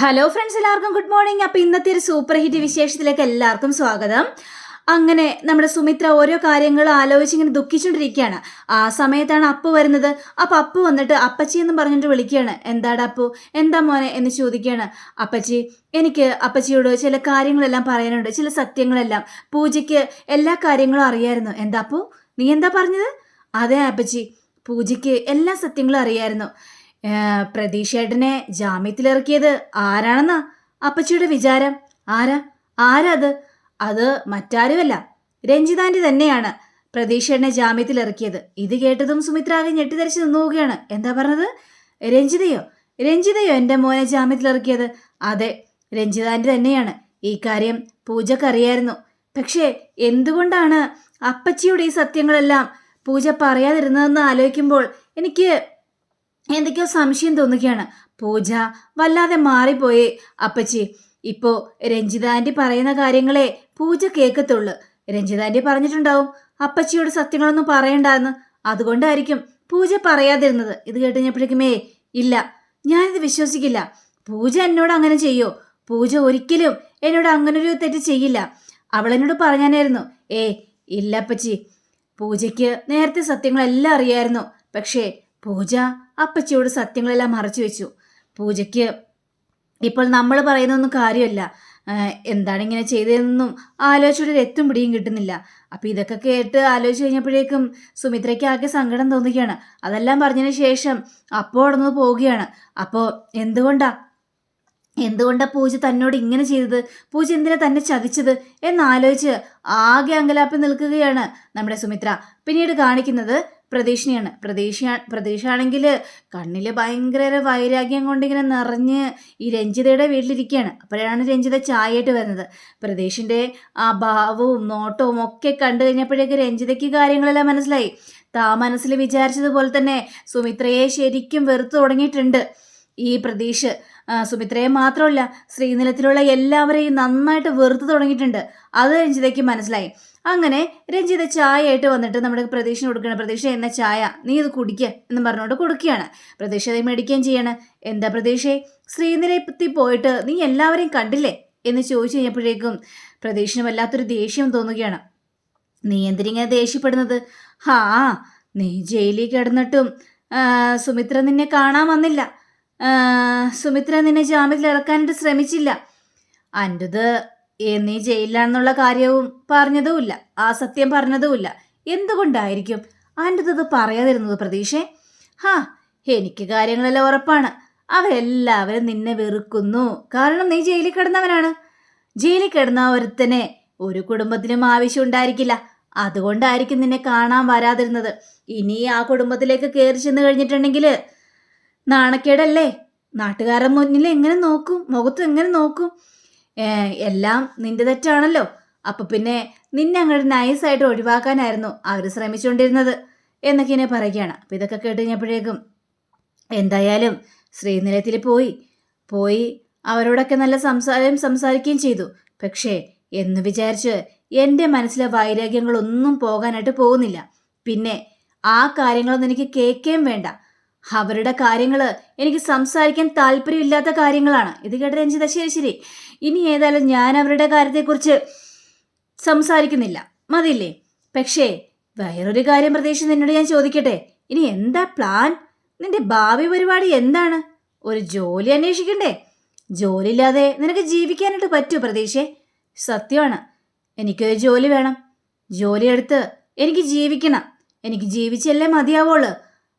Hello friends എല്ലാവർക്കും good morning അപ്പോൾ ഇന്നത്തെ ഒരു സൂപ്പർ ഹിറ്റ് വിശേഷത്തിലേക്ക് എല്ലാവർക്കും സ്വാഗതം. അങ്ങനെ നമ്മുടെ സുമിത്ര ഓരോ കാര്യങ്ങൾ ആലോചിച്ച് ഇങ്ങനെ ദുഃഖിച്ചുകൊണ്ടിരിക്കുകയാണ് ആ സമയത്താണ് അപ്പു വരുന്നത്. അപ്പോൾ അപ്പു വന്നിട്ട് അപ്പച്ചി എന്ന് പറഞ്ഞിട്ട് വിളിക്കുകയാണ്. എന്താടാ അപ്പു? എന്താ മോനെ? എന്ന് ചോദിക്കുകയാണ്. അപ്പച്ചി എനിക്ക് അപ്പച്ചിയോട് ചില കാര്യങ്ങളെല്ലാം പറയാനുണ്ട്. ചില സത്യങ്ങളെല്ലാം. പൂജയ്ക്ക് എല്ലാ കാര്യങ്ങളും അറിയായിരുന്നു. എന്താ അപ്പു? നീ എന്താ പറഞ്ഞത്? അതെ അപ്പച്ചി. പൂജയ്ക്ക് എല്ലാ സത്യങ്ങളും അറിയായിരുന്നു. പ്രതീക്ഷേട്ടനെ ജാമ്യത്തിലിറക്കിയത് ആരാണെന്നാ അപ്പച്ചിയുടെ വിചാരം? ആരാ? ആരാ അത്? അത് മറ്റാരുമല്ല. രഞ്ജിതാന്റെ തന്നെയാണ് പ്രതീക്ഷേട്ടനെ ജാമ്യത്തിലിറക്കിയത്. ഇത് കേട്ടതും സുമിത്ര ആകെ ഞെട്ടിധരിച്ച് നിന്നുപോവുകയാണ്. എന്താ പറഞ്ഞത്? രഞ്ജിതയോ? രഞ്ജിതയോ എന്റെ മോനെ ജാമ്യത്തിലിറക്കിയത്? അതെ രഞ്ജിതാന്റെ തന്നെയാണ്. ഈ കാര്യം പൂജക്കറിയായിരുന്നു പക്ഷേ എന്തുകൊണ്ടാണ് അപ്പച്ചിയുടെ ഈ സത്യങ്ങളെല്ലാം പൂജ പറയാതിരുന്നതെന്ന് ആലോചിക്കുമ്പോൾ എനിക്ക് എന്തൊക്കെയോ സംശയം തോന്നുകയാണ്. പൂജ വല്ലാതെ മാറിപ്പോയേ. അപ്പച്ചി ഇപ്പോ രഞ്ജിതാന്റി പറയുന്ന കാര്യങ്ങളെ പൂജ കേൾക്കത്തുള്ളു. രഞ്ജിതാന്റി പറഞ്ഞിട്ടുണ്ടാവും അപ്പച്ചിയോട് സത്യങ്ങളൊന്നും പറയണ്ടെന്ന്. അതുകൊണ്ടായിരിക്കും പൂജ പറയാതിരുന്നത്. ഇത് കേട്ടുകഴിഞ്ഞപ്പോഴേക്കുമേ ഇല്ല ഞാനിത് വിശ്വസിക്കില്ല. പൂജ എന്നോട് അങ്ങനെ ചെയ്യോ? പൂജ ഒരിക്കലും എന്നോട് അങ്ങനെ ഒരു തെറ്റ് ചെയ്യില്ല. അവൾ എന്നോട് പറഞ്ഞാനായിരുന്നു ഏ ഇല്ല അപ്പച്ചി. പൂജയ്ക്ക് നേരത്തെ സത്യങ്ങളെല്ലാം അറിയായിരുന്നു. പക്ഷേ പൂജ അപ്പച്ചിയോട് സത്യങ്ങളെല്ലാം മറച്ചു വെച്ചു. പൂജയ്ക്ക് ഇപ്പോൾ നമ്മൾ പറയുന്നൊന്നും കാര്യമല്ല. എന്താണ് ഇങ്ങനെ ചെയ്തതെന്നും ആലോചിച്ചിട്ട് എത്തും പിടിയും കിട്ടുന്നില്ല. അപ്പം ഇതൊക്കെ കേട്ട് ആലോചിച്ച് കഴിഞ്ഞപ്പോഴേക്കും സുമിത്രയ്ക്ക് ആകെ സങ്കടം തോന്നുകയാണ്. അതെല്ലാം പറഞ്ഞതിന് ശേഷം അപ്പോൾ ഉടന്നു പോവുകയാണ്. അപ്പോൾ എന്തുകൊണ്ടാ? എന്തുകൊണ്ടാ പൂജ തന്നോട് ഇങ്ങനെ ചെയ്തത്? പൂജ എന്തിനാ തന്നെ ചതിച്ചത്? എന്നാലോചിച്ച് ആകെ അങ്കലാപ്പി നിൽക്കുകയാണ് നമ്മുടെ സുമിത്ര. പിന്നീട് കാണിക്കുന്നത് പ്രതീക്ഷയാണ് പ്രതീക്ഷ പ്രതീക്ഷയാണെങ്കിൽ കണ്ണിൽ ഭയങ്കര വൈരാഗ്യം കൊണ്ടിങ്ങനെ നിറഞ്ഞ് ഈ രഞ്ജിതയുടെ വീട്ടിലിരിക്കുകയാണ് അപ്പോഴാണ് രഞ്ജിത ചായയായിട്ട് വരുന്നത്. പ്രതീഷിന്റെ ആ ഭാവവും നോട്ടവും ഒക്കെ കണ്ടു കഴിഞ്ഞപ്പോഴേക്ക് രഞ്ജിതയ്ക്ക് കാര്യങ്ങളെല്ലാം മനസ്സിലായി. താ മനസ്സിൽ വിചാരിച്ചതുപോലെ തന്നെ സുമിത്രയെ ശരിക്കും വെറുത്തു തുടങ്ങിയിട്ടുണ്ട് ഈ പ്രതീക്ഷ. സുമിത്രയെ മാത്രമല്ല ശ്രീനിലത്തിലുള്ള എല്ലാവരെയും നന്നായിട്ട് വെറുത്തു തുടങ്ങിയിട്ടുണ്ട്. അത് രഞ്ജിതയ്ക്ക് മനസ്സിലായി. അങ്ങനെ രഞ്ജിത ചായയായിട്ട് വന്നിട്ട് നമ്മുടെ പ്രതീക്ഷന് കൊടുക്കണം പ്രതീക്ഷ എന്ന ചായ? നീ ഇത് കുടിക്കുക എന്ന് പറഞ്ഞുകൊണ്ട് കൊടുക്കുകയാണ്. പ്രതീക്ഷ അത് മേടിക്കുകയും ചെയ്യാണ്. എന്താ പ്രതീക്ഷയെ ശ്രീനിലയത്തിൽ പോയിട്ട് നീ എല്ലാവരെയും കണ്ടില്ലേ? എന്ന് ചോദിച്ചു കഴിഞ്ഞപ്പോഴേക്കും പ്രതീക്ഷന് വല്ലാത്തൊരു ദേഷ്യം തോന്നുകയാണ്. നീ എന്തിനിങ്ങനെ ദേഷ്യപ്പെടുന്നത്? ഹാ നീ ജയിലിൽ കിടന്നിട്ടും സുമിത്ര നിന്നെ കാണാൻ വന്നില്ല. സുമിത്ര നിന്നെ ജാമ്യത്തിൽ ഇറക്കാനായിട്ട് ശ്രമിച്ചില്ല. അന്റത് നീ ജയിലിലാണെന്നുള്ള കാര്യവും പറഞ്ഞതുമില്ല. ആ സത്യം പറഞ്ഞതുമില്ല. എന്തുകൊണ്ടായിരിക്കും? അന്റത് അത് പറയാതിരുന്നത് പ്രതീക്ഷേ. ഹാ എനിക്ക് കാര്യങ്ങളെല്ലാം ഉറപ്പാണ്. അവരെല്ലാവരും നിന്നെ വെറുക്കുന്നു. കാരണം നീ ജയിലിൽ കിടന്നവനാണ്. ജയിലിൽ കിടന്ന ഒരുത്തനെ ഒരു കുടുംബത്തിനും ആവശ്യം ഉണ്ടായിരിക്കില്ല അതുകൊണ്ടായിരിക്കും നിന്നെ കാണാൻ വരാതിരുന്നത്. ഇനി ആ കുടുംബത്തിലേക്ക് കയറി ചെന്ന് കഴിഞ്ഞിട്ടുണ്ടെങ്കിൽ നാണക്കേടല്ലേ? നാട്ടുകാരൻ മുന്നിൽ എങ്ങനെ നോക്കും? മുഖത്ത് എങ്ങനെ നോക്കും? എല്ലാം നിന്റെ തെറ്റാണല്ലോ. അപ്പൊ പിന്നെ നിന്നെ അങ്ങോട്ട് നൈസായിട്ട് ഒഴിവാക്കാനായിരുന്നു അവർ ശ്രമിച്ചുകൊണ്ടിരുന്നത് എന്നൊക്കെ എന്നെ പറയുകയാണ്. അപ്പൊ ഇതൊക്കെ കേട്ട് കഴിഞ്ഞപ്പോഴേക്കും എന്തായാലും ശ്രീനിലയത്തിൽ പോയി. പോയി അവരോടൊക്കെ നല്ല സംസാരം സംസാരിക്കുകയും ചെയ്തു. പക്ഷേ എന്ന് വിചാരിച്ച് എന്റെ മനസ്സിലെ വൈരാഗ്യങ്ങളൊന്നും പോകാനായിട്ട് പോകുന്നില്ല. പിന്നെ ആ കാര്യങ്ങളൊന്നും എനിക്ക് കേൾക്കുകയും വേണ്ട. അവരുടെ കാര്യങ്ങൾ എനിക്ക് സംസാരിക്കാൻ താല്പര്യമില്ലാത്ത കാര്യങ്ങളാണ്. ഇത് കേട്ട രഞ്ജിത ശരി ശരി. ഇനി ഏതായാലും ഞാൻ അവരുടെ കാര്യത്തെക്കുറിച്ച് സംസാരിക്കുന്നില്ല. മതിയില്ലേ? പക്ഷേ വേറൊരു കാര്യം പ്രതീക്ഷ നിന്നോട് ഞാൻ ചോദിക്കട്ടെ? ഇനി എന്താ പ്ലാൻ? നിന്റെ ഭാവി പരിപാടി എന്താണ്? ഒരു ജോലി അന്വേഷിക്കണ്ടേ? ജോലി ഇല്ലാതെ നിനക്ക് ജീവിക്കാനായിട്ട് പറ്റൂ പ്രതീക്ഷേ? സത്യമാണ്. എനിക്കൊരു ജോലി വേണം. ജോലിയെടുത്ത് എനിക്ക് ജീവിക്കണം. എനിക്ക് ജീവിച്ചല്ലേ മതിയാവുള്ളൂ.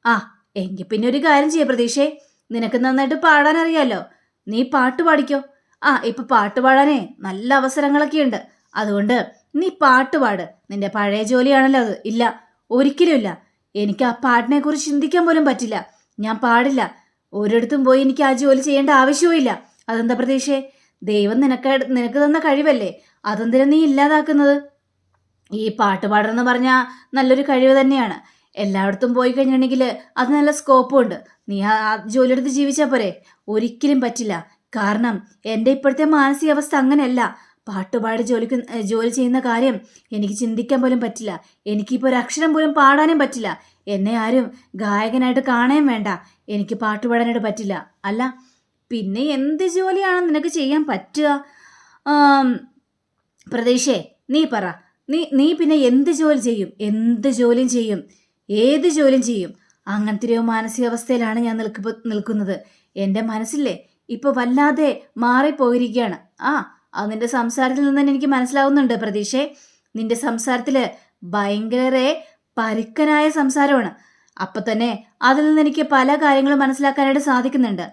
ആ എങ്കിൽ പിന്നെ ഒരു കാര്യം ചെയ്യ പ്രതീക്ഷേ. നിനക്ക് നന്നായിട്ട് പാടാൻ അറിയാലോ നീ പാട്ട് പാടിക്കോ? ആ ഇപ്പൊ പാട്ട് പാടാനേ നല്ല അവസരങ്ങളൊക്കെ ഉണ്ട്. അതുകൊണ്ട് നീ പാട്ട് പാട്. നിന്റെ പഴയ ജോലിയാണല്ലോ അത്. ഇല്ല ഒരിക്കലും ഇല്ല. എനിക്ക് ആ പാട്ടിനെ കുറിച്ച് ചിന്തിക്കാൻ പോലും പറ്റില്ല. ഞാൻ പാടില്ല. ഒരിടത്തും പോയി എനിക്ക് ആ ജോലി ചെയ്യേണ്ട ആവശ്യവും ഇല്ല. അതെന്താ പ്രതീക്ഷേ? ദൈവം നിനക്ക് നിനക്ക് തന്ന കഴിവല്ലേ? അതെന്തിനാ നീ ഇല്ലാതാക്കുന്നത്? ഈ പാട്ട് പാടണമെന്ന് പറഞ്ഞാൽ നല്ലൊരു കഴിവ് തന്നെയാണ്. എല്ലായിടത്തും പോയി കഴിഞ്ഞിട്ടുണ്ടെങ്കിൽ അത് നല്ല സ്കോപ്പും ഉണ്ട്. നീ ആ ജോലിയെടുത്ത് ജീവിച്ചാൽ പോരെ. ഒരിക്കലും പറ്റില്ല. കാരണം എന്റെ ഇപ്പോഴത്തെ മാനസികാവസ്ഥ അങ്ങനെയല്ല. പാട്ടുപാടി ജോലിക്ക് ജോലി ചെയ്യുന്ന കാര്യം എനിക്ക് ചിന്തിക്കാൻ പോലും പറ്റില്ല. എനിക്കിപ്പോൾ ഒരു അക്ഷരം പോലും പാടാനും പറ്റില്ല. എന്നെ ആരും ഗായകനായിട്ട് കാണാൻ വേണ്ട. എനിക്ക് പാട്ടുപാടാനായിട്ട് പറ്റില്ല. അല്ല പിന്നെ എന്ത് ജോലിയാണ് നിനക്ക് ചെയ്യാൻ പറ്റുക? പ്രതീക്ഷേ നീ പറ. നീ നീ പിന്നെ എന്ത് ജോലി ചെയ്യും? എന്ത് ജോലിയും ചെയ്യും? ഏത് ജോലിയും ചെയ്യും. അങ്ങനത്തെ ഒരു മാനസികാവസ്ഥയിലാണ് ഞാൻ നിൽക്കുക നിൽക്കുന്നത്. എന്റെ മനസ്സില്ലേ ഇപ്പോൾ വല്ലാതെ മാറിപ്പോയിരിക്കുകയാണ്. ആ അത് നിന്റെ സംസാരത്തിൽ നിന്ന് തന്നെ എനിക്ക് മനസ്സിലാവുന്നുണ്ട് പ്രതീക്ഷേ. നിന്റെ സംസാരത്തിൽ ഭയങ്കര പരുക്കനായ സംസാരമാണ്. അപ്പം തന്നെ അതിൽ നിന്ന് എനിക്ക് പല കാര്യങ്ങളും മനസ്സിലാക്കാനായിട്ട് സാധിക്കുന്നുണ്ട്.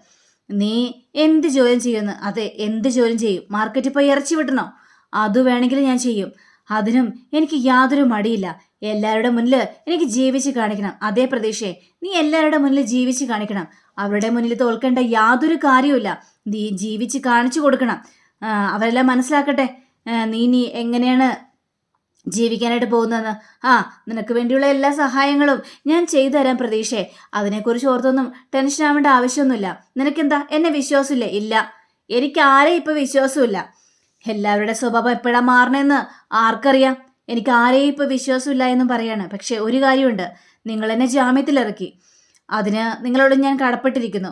നീ എന്ത് ജോലി ചെയ്യുമെന്ന് അതെ എന്ത് ജോലി ചെയ്യും? മാർക്കറ്റിൽ പോയി ഇറച്ചി വിട്ടണോ അത് വേണമെങ്കിൽ ഞാൻ ചെയ്യും. അതിനും എനിക്ക് യാതൊരു മടിയില്ല. എല്ലാവരുടെ മുന്നിൽ എനിക്ക് ജീവിച്ച് കാണിക്കണം. അതേ പ്രതീക്ഷയെ നീ എല്ലാവരുടെ മുന്നിൽ ജീവിച്ച് കാണിക്കണം. അവരുടെ മുന്നിൽ തോൽക്കേണ്ട യാതൊരു കാര്യവുമില്ല. നീ ജീവിച്ച് കാണിച്ചു കൊടുക്കണം. അവരെല്ലാം മനസ്സിലാക്കട്ടെ. നീ നീ എങ്ങനെയാണ് ജീവിക്കാനായിട്ട് പോകുന്നതെന്ന്? ആ നിനക്ക് വേണ്ടിയുള്ള എല്ലാ സഹായങ്ങളും ഞാൻ ചെയ്തു തരാൻ പ്രതീക്ഷയെ അതിനെക്കുറിച്ച് ഓർത്തൊന്നും ടെൻഷൻ ആവേണ്ട ആവശ്യമൊന്നുമില്ല. നിനക്കെന്താ? എന്നെ വിശ്വാസമില്ലേ? ഇല്ല. എനിക്ക് ആരെയും ഇപ്പം വിശ്വാസമില്ല എല്ലാവരുടെ സ്വഭാവം എപ്പോഴാ മാറണമെന്ന് ആർക്കറിയാം. എനിക്ക് ആരെയും ഇപ്പം വിശ്വാസമില്ല എന്നും പറയാണ്. പക്ഷേ ഒരു കാര്യമുണ്ട്. നിങ്ങൾ എന്നെ ജാമ്യത്തിൽ ഇറക്കി. അതിന് നിങ്ങളോട് ഞാൻ കടപ്പെട്ടിരിക്കുന്നു.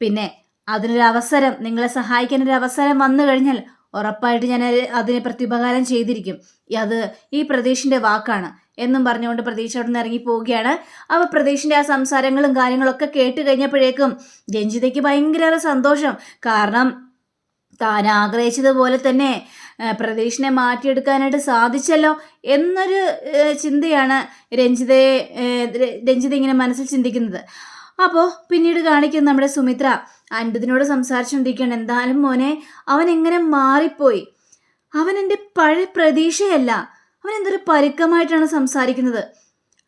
പിന്നെ അതിനൊരു അവസരം നിങ്ങളെ സഹായിക്കാൻ ഒരു അവസരം വന്നു കഴിഞ്ഞാൽ ഉറപ്പായിട്ട് ഞാൻ അതിനെ പ്രത്യുപകാരം ചെയ്തിരിക്കും. അത് ഈ പ്രതീഷിന്റെ വാക്കാണ്. എന്നും പറഞ്ഞുകൊണ്ട് പ്രതീക്ഷ അവിടെ നിന്ന് ഇറങ്ങി പോവുകയാണ്. അപ്പോൾ പ്രതീഷിന്റെ ആ സംസാരങ്ങളും കാര്യങ്ങളൊക്കെ കേട്ട് കഴിഞ്ഞപ്പോഴേക്കും രഞ്ജിതയ്ക്ക് ഭയങ്കര സന്തോഷം. കാരണം താൻ ആഗ്രഹിച്ചതുപോലെ തന്നെ പ്രതീക്ഷനെ മാറ്റിയെടുക്കാനായിട്ട് സാധിച്ചല്ലോ എന്നൊരു ചിന്തയാണ് രഞ്ജിതയെ രഞ്ജിത ഇങ്ങനെ മനസ്സിൽ ചിന്തിക്കുന്നത്. അപ്പോൾ പിന്നീട് കാണിക്കുന്ന നമ്മുടെ സുമിത്ര അൻപതിനോട് സംസാരിച്ചുകൊണ്ടിരിക്കുകയാണ്. എന്തായാലും മോനെ അവൻ എങ്ങനെ മാറിപ്പോയി? അവൻ എന്റെ പഴയ പ്രതീക്ഷയല്ല. അവൻ എന്തൊരു പരുക്കമായിട്ടാണ് സംസാരിക്കുന്നത്.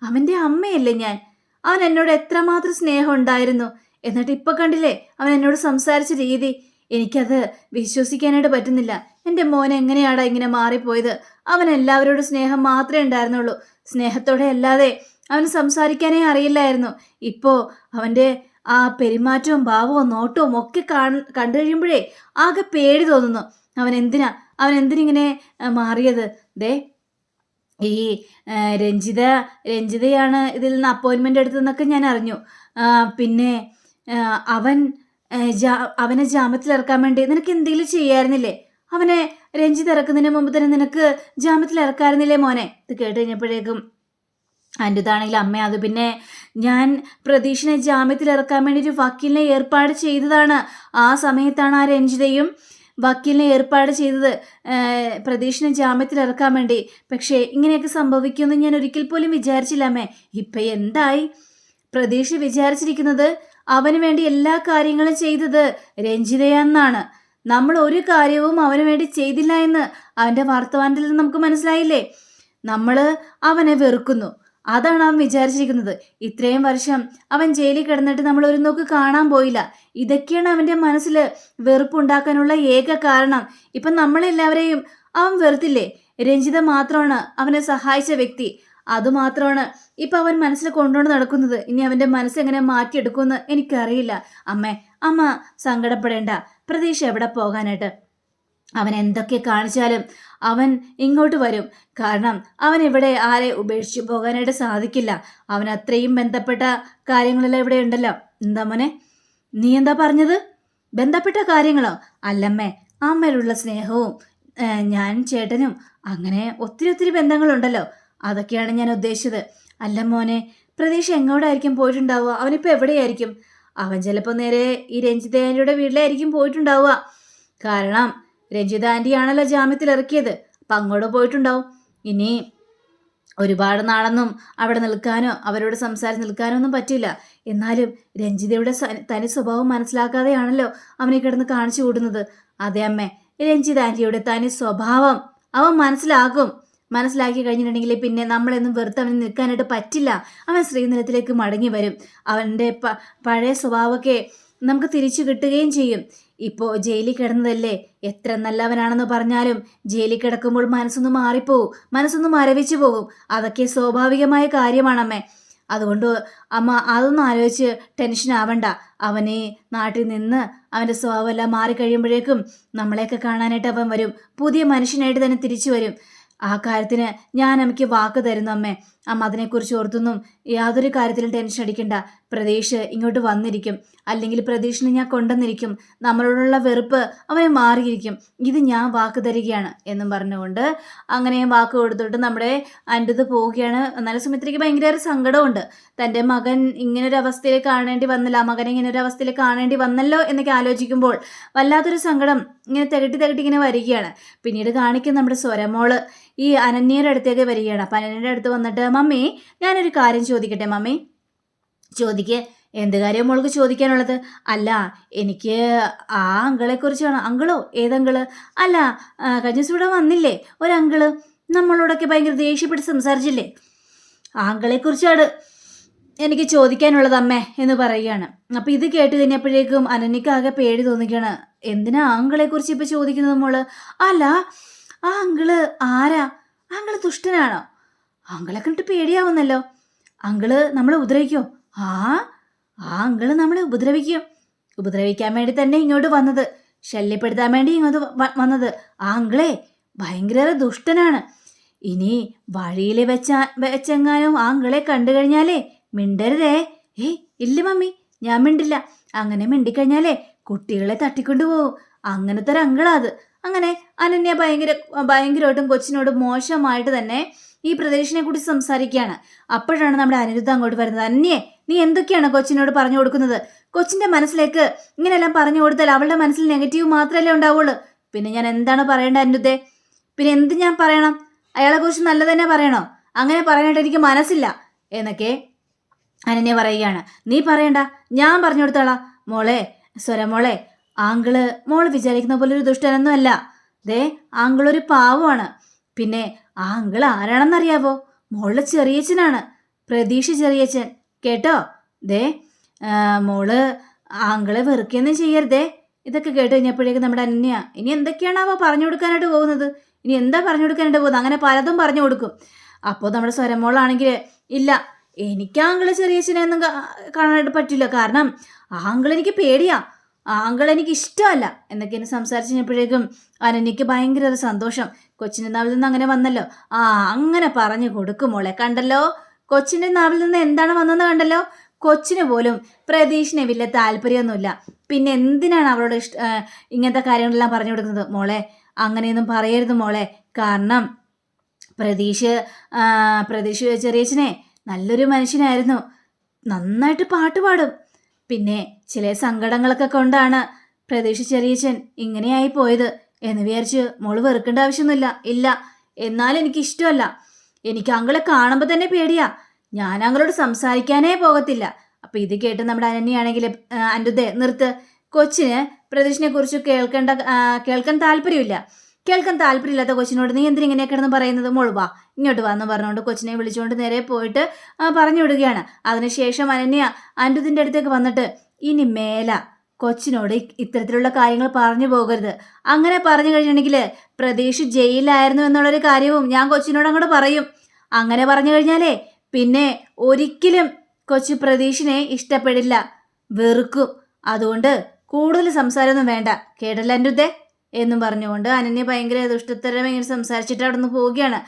അവന്റെ അമ്മയല്ലേ ഞാൻ. അവൻ എന്നോട് എത്രമാത്രം സ്നേഹം ഉണ്ടായിരുന്നു. എന്നിട്ട് ഇപ്പൊ കണ്ടില്ലേ അവൻ എന്നോട് സംസാരിച്ച രീതി. എനിക്കത് വിശ്വസിക്കാനായിട്ട് പറ്റുന്നില്ല. എന്റെ മോൻ എങ്ങനെയാടാ ഇങ്ങനെ മാറിപ്പോയത്? അവൻ എല്ലാവരോടും സ്നേഹം മാത്രമേ ഉണ്ടായിരുന്നുള്ളൂ. സ്നേഹത്തോടെ അല്ലാതെ അവന് സംസാരിക്കാനേ അറിയില്ലായിരുന്നു. ഇപ്പോൾ അവന്റെ ആ പെരുമാറ്റവും ഭാവവും നോട്ടവും ഒക്കെ കാണ കണ്ടു കഴിയുമ്പോഴേ ആകെ പേടി തോന്നുന്നു. അവൻ എന്തിനാ അവൻ എന്തിനിങ്ങനെ മാറിയത്? ദേ ഈ രഞ്ജിത രഞ്ജിതയാണ് ഇതിൽ നിന്ന് അപ്പോയിൻമെന്റ് എടുത്തതെന്നൊക്കെ ഞാൻ അറിഞ്ഞു. പിന്നെ അവൻ അവനെ ജാമ്യത്തിൽ ഇറക്കാൻ വേണ്ടി നിനക്ക് എന്തെങ്കിലും ചെയ്യായിരുന്നില്ലേ? അവനെ രഞ്ജിത്ത് ഇറക്കുന്നതിന് മുമ്പ് തന്നെ നിനക്ക് ജാമ്യത്തിൽ ഇറക്കായിരുന്നില്ലേ മോനെ? ഇത് കേട്ട് കഴിഞ്ഞപ്പോഴേക്കും അന്റെതാണെങ്കിൽ അമ്മ അത് പിന്നെ ഞാൻ പ്രതീക്ഷനെ ജാമ്യത്തിൽ ഇറക്കാൻ വേണ്ടി ഒരു വക്കീലിനെ ഏർപ്പാട് ചെയ്തതാണ്. ആ സമയത്താണ് ആ രഞ്ജിതയും വക്കീലിനെ ഏർപ്പാട് ചെയ്തത്. പ്രതീക്ഷനെ ജാമ്യത്തിൽ ഇറക്കാൻ വേണ്ടി. പക്ഷേ ഇങ്ങനെയൊക്കെ സംഭവിക്കുമെന്ന് ഞാൻ ഒരിക്കൽ പോലും വിചാരിച്ചില്ല അമ്മേ. ഇപ്പം എന്തായി? പ്രതീക്ഷ വിചാരിച്ചിരിക്കുന്നത് അവന് വേണ്ടി എല്ലാ കാര്യങ്ങളും ചെയ്തത് രഞ്ജിതയാന്നാണ്. നമ്മൾ ഒരു കാര്യവും അവന് വേണ്ടി ചെയ്തില്ല എന്ന് അവന്റെ വർത്തമാനത്തിൽ നിന്ന് നമുക്ക് മനസ്സിലായില്ലേ? നമ്മൾ അവനെ വെറുക്കുന്നു. അതാണ് അവൻ വിചാരിച്ചിരിക്കുന്നത്. ഇത്രയും വർഷം അവൻ ജയിലിൽ കിടന്നിട്ട് നമ്മൾ ഒരു നോക്ക് കാണാൻ പോയില്ല. ഇതൊക്കെയാണ് അവന്റെ മനസ്സിൽ വെറുപ്പുണ്ടാക്കാനുള്ള ഏക കാരണം. ഇപ്പം നമ്മളെല്ലാവരെയും അവൻ വെറുത്തില്ലേ? രഞ്ജിത മാത്രമാണ് അവനെ സഹായിച്ച വ്യക്തി. അതുമാത്രമാണ് ഇപ്പം അവൻ മനസ്സിൽ കൊണ്ടുകൊണ്ട് നടക്കുന്നത്. ഇനി അവന്റെ മനസ്സ് എങ്ങനെ മാറ്റിയെടുക്കുമെന്ന് എനിക്കറിയില്ല. അമ്മേ അമ്മ സങ്കടപ്പെടേണ്ട. പ്രതീക്ഷ എവിടെ പോകാനായിട്ട്? അവൻ എന്തൊക്കെ കാണിച്ചാലും അവൻ ഇങ്ങോട്ട് വരും. കാരണം അവൻ ഇവിടെ ആരെ ഉപേക്ഷിച്ചു പോകാനായിട്ട് സാധിക്കില്ല. അവൻ അത്രയും ബന്ധപ്പെട്ട കാര്യങ്ങളെല്ലാം ഇവിടെ ഉണ്ടല്ലോ. എന്താ മോനെ? നീ എന്താ പറഞ്ഞത്? ബന്ധപ്പെട്ട കാര്യങ്ങളോ? അല്ലമ്മേ അമ്മയിലുള്ള സ്നേഹവും ഞാൻ ചേട്ടനും അങ്ങനെ ഒത്തിരി ഒത്തിരി ബന്ധങ്ങളുണ്ടല്ലോ. അതൊക്കെയാണ് ഞാൻ ഉദ്ദേശിച്ചത്. അല്ല മോനെ പ്രതീക്ഷ എങ്ങോട്ടായിരിക്കും പോയിട്ടുണ്ടാവുക? അവനിപ്പോൾ എവിടെയായിരിക്കും? അവൻ ചിലപ്പോൾ നേരെ ഈ രഞ്ജിത ആന്റിയുടെ വീട്ടിലായിരിക്കും പോയിട്ടുണ്ടാവുക. കാരണം രഞ്ജിത ആന്റിയാണല്ലോ ജാമ്യത്തിൽ ഇറക്കിയത്. അപ്പം അങ്ങോട്ട് പോയിട്ടുണ്ടാവും. ഇനി ഒരുപാട് നാളൊന്നും അവിടെ നിൽക്കാനോ അവരോട് സംസാരിച്ച് നിൽക്കാനോ ഒന്നും പറ്റില്ല. എന്നാലും രഞ്ജിതയുടെ തനി സ്വഭാവം മനസ്സിലാക്കാതെയാണല്ലോ അവനെ കിടന്ന് കാണിച്ചു കൂടുന്നത് അതെ അമ്മേ രഞ്ജിത ആന്റിയുടെ തനി സ്വഭാവം അവൻ മനസ്സിലാക്കും. മനസ്സിലാക്കി കഴിഞ്ഞിട്ടുണ്ടെങ്കിൽ പിന്നെ നമ്മളെന്നും വെറുതെ അവന് നിൽക്കാനായിട്ട് പറ്റില്ല. അവൻ ശ്രീനിലത്തിലേക്ക് മടങ്ങി വരും. അവന്റെ പഴയ സ്വഭാവമൊക്കെ നമുക്ക് തിരിച്ചു കിട്ടുകയും ചെയ്യും. ഇപ്പോൾ ജയിലിൽ കിടന്നതല്ലേ? എത്ര നല്ലവനാണെന്ന് പറഞ്ഞാലും ജയിലിൽ കിടക്കുമ്പോൾ മനസ്സൊന്ന് മാറിപ്പോവും. മനസ്സൊന്ന് മരവിച്ചു പോകും. അതൊക്കെ സ്വാഭാവികമായ കാര്യമാണമ്മേ. അതുകൊണ്ട് അമ്മ അതൊന്നും ആലോചിച്ച് ടെൻഷൻ ആവണ്ട. അവനെ നാട്ടിൽ നിന്ന് അവന്റെ സ്വഭാവം എല്ലാം മാറിക്കഴിയുമ്പോഴേക്കും നമ്മളെയൊക്കെ കാണാനായിട്ട് അവൻ വരും. പുതിയ മനുഷ്യനായിട്ട് തന്നെ തിരിച്ചു വരും. ആ കാര്യത്തിന് ഞാൻ അമ്മയ്ക്ക് വാക്ക് തരുന്നു അമ്മേ അമ്മ അതിനെക്കുറിച്ച് ഓർത്തൊന്നും. യാതൊരു കാര്യത്തിലും ടെൻഷൻ അടിക്കണ്ട. പ്രതീഷ് ഇങ്ങോട്ട് വന്നിരിക്കും. അല്ലെങ്കിൽ പ്രതീഷിനെ ഞാൻ കൊണ്ടുവന്നിരിക്കും. നമ്മളോടുള്ള വെറുപ്പ് അവനെ മാറിയിരിക്കും. ഇത് ഞാൻ വാക്ക് തരികയാണ് എന്നും പറഞ്ഞുകൊണ്ട് അങ്ങനെ വാക്ക് കൊടുത്തിട്ട് നമ്മുടെ അന്റത് പോവുകയാണ്. എന്നാലും സുമിത്രയ്ക്ക് ഭയങ്കര സങ്കടമുണ്ട്. തന്റെ മകൻ ഇങ്ങനൊരു അവസ്ഥയിൽ കാണേണ്ടി വന്നില്ല. മകനെ ഇങ്ങനെ ഒരു അവസ്ഥയിൽ കാണേണ്ടി വന്നല്ലോ എന്നൊക്കെ ആലോചിക്കുമ്പോൾ വല്ലാത്തൊരു സങ്കടം ഇങ്ങനെ തികട്ടി തികട്ടി ഇങ്ങനെ വരികയാണ്. പിന്നീട് കാണിക്കുന്ന നമ്മുടെ സ്വരമോൾ. ഈ അനന്യയുടെ അടുത്തേക്ക് വരികയാണ്. അപ്പം അനന്യയുടെ അടുത്ത് വന്നിട്ട് മമ്മി ഞാനൊരു കാര്യം ചോദിക്കട്ടെ മമ്മി? ചോദിക്കേ. എന്ത് കാര്യം മോൾക്ക് ചോദിക്കാനുള്ളത്? അല്ല എനിക്ക് ആ അങ്കിളെക്കുറിച്ചാണ്. അങ്കിളോ? ഏതങ്കിൾ? അല്ല കഴിഞ്ഞ ദിവസം വന്നില്ലേ? ഒരു അങ്കിൾ നമ്മളോടൊക്കെ ഭയങ്കര ദേഷ്യപ്പെട്ട് സംസാരിച്ചില്ലേ? ആ അങ്കിളെക്കുറിച്ചാണ് എനിക്ക് ചോദിക്കാനുള്ളത് അമ്മേ എന്ന് പറയുകയാണ്. അപ്പം ഇത് കേട്ട് കഴിഞ്ഞപ്പോഴേക്കും അനന്യക്ക് ആകെ പേടി തോന്നിക്കുകയാണ്. എന്തിനാ ആ അങ്കിളെക്കുറിച്ച് ഇപ്പൊ ചോദിക്കുന്നത് മോൾ? അല്ല ആ അങ്കിൾ ആരാ? അങ്കിൾ ദുഷ്ടനാണോ? അങ്കിളെ കണ്ടിട്ട് പേടിയാവുന്നല്ലോ. അങ്കിൾ നമ്മളെ ഉപദ്രവിക്കോ? ആ ആ അങ്കിൾ നമ്മളെ ഉപദ്രവിക്കും. ഉപദ്രവിക്കാൻ വേണ്ടി തന്നെ ഇങ്ങോട്ട് വന്നത്. ശല്യപ്പെടുത്താൻ വേണ്ടി ഇങ്ങോട്ട് വന്നത്. ആ അങ്കിളെ ഭയങ്കര ദുഷ്ടനാണ്. ഇനി വഴിയിൽ വെച്ച വെച്ചെങ്ങാനും ആ അങ്കിളെ കണ്ടു കഴിഞ്ഞാലേ മിണ്ടരുതേ. ഏ ഇല്ല മമ്മി ഞാൻ മിണ്ടില്ല. അങ്ങനെ മിണ്ടിക്കഴിഞ്ഞാലേ കുട്ടികളെ തട്ടിക്കൊണ്ടു പോകും അങ്ങനത്തെ ഒരു അങ്കിളാ അത്. അങ്ങനെ അനന്യ ഭയങ്കര ഭയങ്കരമായിട്ടും കൊച്ചിനോട് മോശമായിട്ട് തന്നെ ഈ പ്രദേശിനെ കൂടി സംസാരിക്കുകയാണ്. അപ്പോഴാണ് നമ്മുടെ അനിരുദ്ധ അങ്ങോട്ട് വരുന്നത്. അന്യേ നീ എന്തൊക്കെയാണ് കൊച്ചിനോട് പറഞ്ഞു കൊടുക്കുന്നത്? കൊച്ചിന്റെ മനസ്സിലേക്ക് ഇങ്ങനെയെല്ലാം പറഞ്ഞു കൊടുത്താൽ അവളുടെ മനസ്സിൽ നെഗറ്റീവ് മാത്രമല്ലേ ഉണ്ടാവുള്ളൂ. പിന്നെ ഞാൻ എന്താണ് പറയേണ്ടത് അനിരുദ്ധേ? പിന്നെ എന്ത് ഞാൻ പറയണം? അയാളെ കുറിച്ച് നല്ലത് തന്നെ പറയണോ? അങ്ങനെ പറയാനായിട്ട് എനിക്ക് മനസ്സില്ല. എന്നൊക്കെ അനന്യ പറയുകയാണ്. നീ പറയണ്ട. ഞാൻ പറഞ്ഞു കൊടുത്തോളാം. മോളെ സ്വരമോളെ ആങ്കിൾ മോൾ വിചാരിക്കുന്ന പോലെ ഒരു ദുഷ്ടനൊന്നും അല്ല ദേ ആങ്കിളൊരു പാവമാണ്. പിന്നെ ആ അങ്കിൾ ആരാണെന്നറിയാവോ? മോൾ ചെറിയച്ഛനാണ്. പ്രതീക്ഷ ചെറിയച്ഛൻ. കേട്ടോ? ദേ മോൾ ആ, അങ്കിളെ വെറുക്കുകയൊന്നും ചെയ്യരുതേ. ഇതൊക്കെ കേട്ട് കഴിഞ്ഞപ്പോഴേക്കും നമ്മുടെ അന്യ ഇനി എന്തൊക്കെയാണാവോ പറഞ്ഞു കൊടുക്കാനായിട്ട് പോകുന്നത്? ഇനി എന്താ പറഞ്ഞു കൊടുക്കാനായിട്ട് പോകുന്നത്? അങ്ങനെ പലതും പറഞ്ഞു കൊടുക്കും. അപ്പോൾ നമ്മുടെ സ്വരമോളാണെങ്കിൽ ഇല്ല എനിക്ക് ആങ്കിൾ ചെറിയച്ഛനെ ഒന്നും കാണാനായിട്ട് പറ്റില്ല. കാരണം ആങ്കിൾ എനിക്ക് പേടിയാ. ആങ്കിൾ എനിക്ക് ഇഷ്ടമല്ല എന്നൊക്കെ എന്നെ കഴിഞ്ഞപ്പോഴേക്കും അനന്യക്ക് ഭയങ്കര ഒരു സന്തോഷം. കൊച്ചിന്റെ നാവിൽ നിന്ന് അങ്ങനെ വന്നല്ലോ. ആ അങ്ങനെ പറഞ്ഞു കൊടുക്കും മോളെ. കണ്ടല്ലോ? കൊച്ചിന്റെ നാവിൽ നിന്ന് എന്താണ് വന്നതെന്ന് കണ്ടല്ലോ? കൊച്ചിന് പോലും പ്രതീക്ഷിനെ വലിയ താല്പര്യമൊന്നുമില്ല. പിന്നെ എന്തിനാണ് അവളോട് ഇഷ്ട ഇങ്ങനത്തെ കാര്യങ്ങളെല്ലാം പറഞ്ഞു കൊടുക്കുന്നത്? മോളെ അങ്ങനെയൊന്നും പറയരുത് മോളെ. കാരണം പ്രതീഷ് പ്രതീഷ് ചെറിയച്ഛനെ നല്ലൊരു മനുഷ്യനായിരുന്നു. നന്നായിട്ട് പാട്ട് പാടും. പിന്നെ ചില സങ്കടങ്ങളൊക്കെ കൊണ്ടാണ് പ്രതീക്ഷ ചെറിയച്ചൻ ഇങ്ങനെയായി പോയത് എന്ന് വിചാരിച്ച് മോൾ വെറുക്കേണ്ട ആവശ്യമൊന്നുമില്ല. ഇല്ല എന്നാൽ എനിക്ക് ഇഷ്ടമല്ല. എനിക്ക് അങ്ങളെ കാണുമ്പോൾ തന്നെ പേടിയാ. ഞാൻ അങ്ങളോട് സംസാരിക്കാനേ പോകത്തില്ല. അപ്പൊ ഇത് കേട്ട് നമ്മുടെ അനന്യാണെങ്കിൽ അനുദേ നിർത്ത്. കൊച്ചിന് പ്രതീഷിനെ കുറിച്ച് കേൾക്കേണ്ട കേൾക്കാൻ താല്പര്യമില്ല. കേൾക്കാൻ താല്പര്യമില്ലാത്ത കൊച്ചിനോട് നീ എന്തിനെ ഇങ്ങനെ കിടന്ന് പറയുന്നത്? മോളുവാ ഇങ്ങോട്ട് വാ എന്ന് പറഞ്ഞുകൊണ്ട് കൊച്ചിനെ വിളിച്ചുകൊണ്ട് നേരെ പോയിട്ട് പറഞ്ഞു വിടുകയാണ്. അതിനുശേഷം അനന്യ അന്റുതിന്റെ അടുത്തേക്ക് വന്നിട്ട് ഇനി മേല കൊച്ചിനോട് ഇത്തരത്തിലുള്ള കാര്യങ്ങൾ പറഞ്ഞു പോകരുത്. അങ്ങനെ പറഞ്ഞു കഴിഞ്ഞിട്ടുണ്ടെങ്കിൽ പ്രതീക്ഷ ജയിലിലായിരുന്നു എന്നുള്ളൊരു കാര്യവും ഞാൻ കൊച്ചിനോട് അങ്ങോട്ട് പറയും. അങ്ങനെ പറഞ്ഞു കഴിഞ്ഞാലേ പിന്നെ ഒരിക്കലും കൊച്ചു പ്രതീക്ഷിനെ ഇഷ്ടപ്പെടില്ല. വെറുക്കും. അതുകൊണ്ട് കൂടുതൽ സംസാരമൊന്നും വേണ്ട. കേട്ടല്ല എന്റെ എന്നും പറഞ്ഞുകൊണ്ട് അനന്യ ഭയങ്കര ദുഷ്ടത്തരം ഇങ്ങനെ സംസാരിച്ചിട്ട് അവിടെ നിന്ന് പോവുകയാണ്.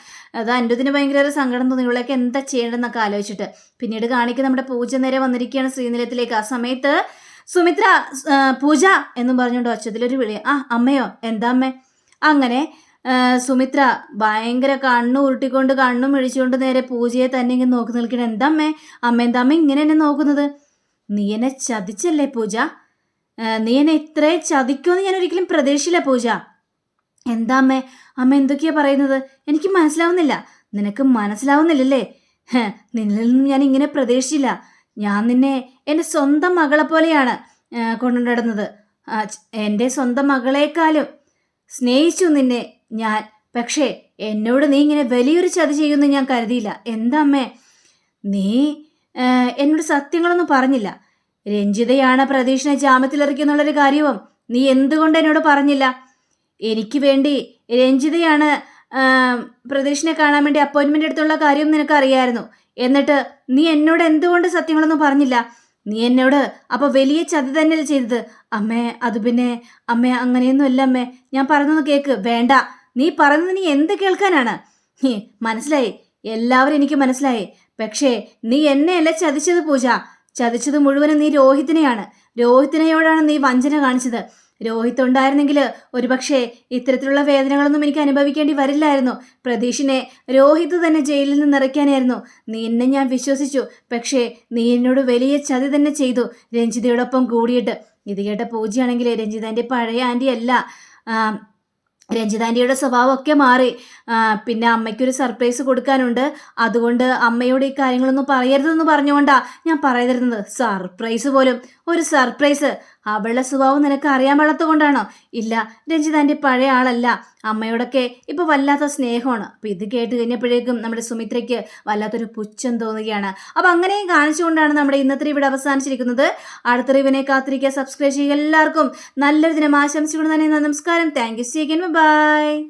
അത് അനുദിന് ഭയങ്കര സങ്കടം തോന്നി. ഇവളൊക്കെ എന്താ ചെയ്യേണ്ടതെന്നൊക്കെ ആലോചിച്ചിട്ട്. പിന്നീട് കാണിക്ക് നമ്മുടെ പൂജ നേരെ വന്നിരിക്കുകയാണ് ശ്രീനിലയത്തിലേക്ക് ആ സമയത്ത് സുമിത്ര പൂജ എന്നും പറഞ്ഞുകൊണ്ട് ഒച്ചത്തിലൊരു വിളി. ആ അമ്മയോ എന്താ അമ്മേ? അങ്ങനെ സുമിത്ര ഭയങ്കര കണ്ണു ഉരുട്ടിക്കൊണ്ട് കണ്ണും മിഴിച്ചുകൊണ്ട് നേരെ പൂജയെ തന്നെ ഇങ്ങനെ നോക്കി നിൽക്കണം എന്താ അമ്മേ? അമ്മ എന്താ അമ്മ ഇങ്ങനെ എന്നെ നോക്കുന്നത്? നീ എന്നെ ചതിച്ചല്ലേ പൂജ? നീ എന്നെ ഇത്രയും ചതിക്കുമെന്ന് ഞാൻ ഒരിക്കലും പ്രതീക്ഷയില്ല പൂജ. എന്താ അമ്മേ? അമ്മ എന്തൊക്കെയാ പറയുന്നത്? എനിക്ക് മനസ്സിലാവുന്നില്ല. നിനക്ക് മനസ്സിലാവുന്നില്ലല്ലേ? നിന്നിൽ നിന്നും ഞാൻ ഇങ്ങനെ പ്രതീക്ഷിച്ചില്ല. ഞാൻ നിന്നെ എന്റെ സ്വന്തം മകളെ പോലെയാണ് കൊണ്ടുനടന്നത് എന്റെ സ്വന്തം മകളെക്കാളും സ്നേഹിച്ചു നിന്നെ ഞാൻ. പക്ഷേ എന്നോട് നീ ഇങ്ങനെ വലിയൊരു ചതി ചെയ്യുമെന്ന് ഞാൻ കരുതിയില്ല. എന്താ അമ്മേ? നീ എന്നോട് സത്യങ്ങളൊന്നും പറഞ്ഞില്ല. രഞ്ജിതയാണ് പ്രതീക്ഷനെ ജാമ്യത്തിലിറക്കിയെന്നുള്ളൊരു കാര്യവും നീ എന്തുകൊണ്ട് എന്നോട് പറഞ്ഞില്ല? എനിക്ക് വേണ്ടി രഞ്ജിതയാണ് പ്രതീക്ഷനെ കാണാൻ വേണ്ടി അപ്പോയിൻമെന്റ് എടുത്തുള്ള കാര്യം നിനക്ക് അറിയായിരുന്നു എന്നിട്ട് നീ എന്നോട് എന്തുകൊണ്ട് സത്യങ്ങളൊന്നും പറഞ്ഞില്ല? നീ എന്നോട് അപ്പൊ വലിയ ചതി തന്നെയല്ലേ ചെയ്തത്? അമ്മേ അത് പിന്നെ അമ്മേ അങ്ങനെയൊന്നും അല്ല അമ്മേ. ഞാൻ പറഞ്ഞൊന്ന് കേക്ക്. വേണ്ട. നീ പറയുന്നത് നീ എന്ത് കേൾക്കാനാണ്? മനസ്സിലായി. എല്ലാവരും എനിക്ക് മനസ്സിലായി. പക്ഷേ നീ എന്നെയല്ല ചതിച്ചത് പൂജ? ചതിച്ചത് മുഴുവനും നീ രോഹിത്തിനെയാണ്. രോഹിത്തിനെയോടാണ് നീ വഞ്ചന കാണിച്ചത്. രോഹിത് ഉണ്ടായിരുന്നെങ്കിൽ ഒരുപക്ഷെ ഇത്തരത്തിലുള്ള വേദനകളൊന്നും എനിക്ക് അനുഭവിക്കേണ്ടി വരില്ലായിരുന്നു. പ്രതീഷിനെ രോഹിത് തന്നെ ജയിലിൽ നിന്ന് ഇറക്കാനായിരുന്നു. നീ എന്നെ ഞാൻ വിശ്വസിച്ചു. പക്ഷേ നീ എന്നോട് വലിയ ചതി തന്നെ ചെയ്തു. രഞ്ജിതയോടൊപ്പം കൂടിയിട്ട്. ഇത് കേട്ട പൂജയാണെങ്കിൽ രഞ്ജിതന്റെ പഴയ ആന്റി അല്ല രഞ്ജിതാന്റിയുടെ സ്വഭാവമൊക്കെ മാറി. പിന്നെ അമ്മയ്ക്കൊരു സർപ്രൈസ് കൊടുക്കാനുണ്ട്. അതുകൊണ്ട് അമ്മയോട് ഈ കാര്യങ്ങളൊന്നും പറയരുതെന്ന് പറഞ്ഞുകൊണ്ടാ ഞാൻ പറയരുന്നത് സർപ്രൈസ് പോലും ഒരു സർപ്രൈസ്. അവളുടെ സ്വഭാവം നിനക്ക് അറിയാൻ പാടാത്തതുകൊണ്ടാണോ ഇല്ല രഞ്ജിതാന്റെ പഴയ ആളല്ല. അമ്മയോടൊക്കെ ഇപ്പൊ വല്ലാത്ത സ്നേഹമാണ്. അപ്പൊ ഇത് കേട്ട് കഴിഞ്ഞപ്പോഴേക്കും നമ്മുടെ സുമിത്രയ്ക്ക് വല്ലാത്തൊരു പുച്ഛം തോന്നുകയാണ്. അപ്പൊ അങ്ങനെയും കാണിച്ചുകൊണ്ടാണ് നമ്മുടെ ഇന്നത്തെ ഇവിടെ അവസാനിച്ചിരിക്കുന്നത്. അടുത്ത റിവിനെ കാത്തിരിക്കുക സബ്സ്ക്രൈബ് ചെയ്യുക എല്ലാവർക്കും. നല്ലൊരു ദിനം ആശംസിച്ചുകൊണ്ട് തന്നെ നമസ്കാരം. Thank you C by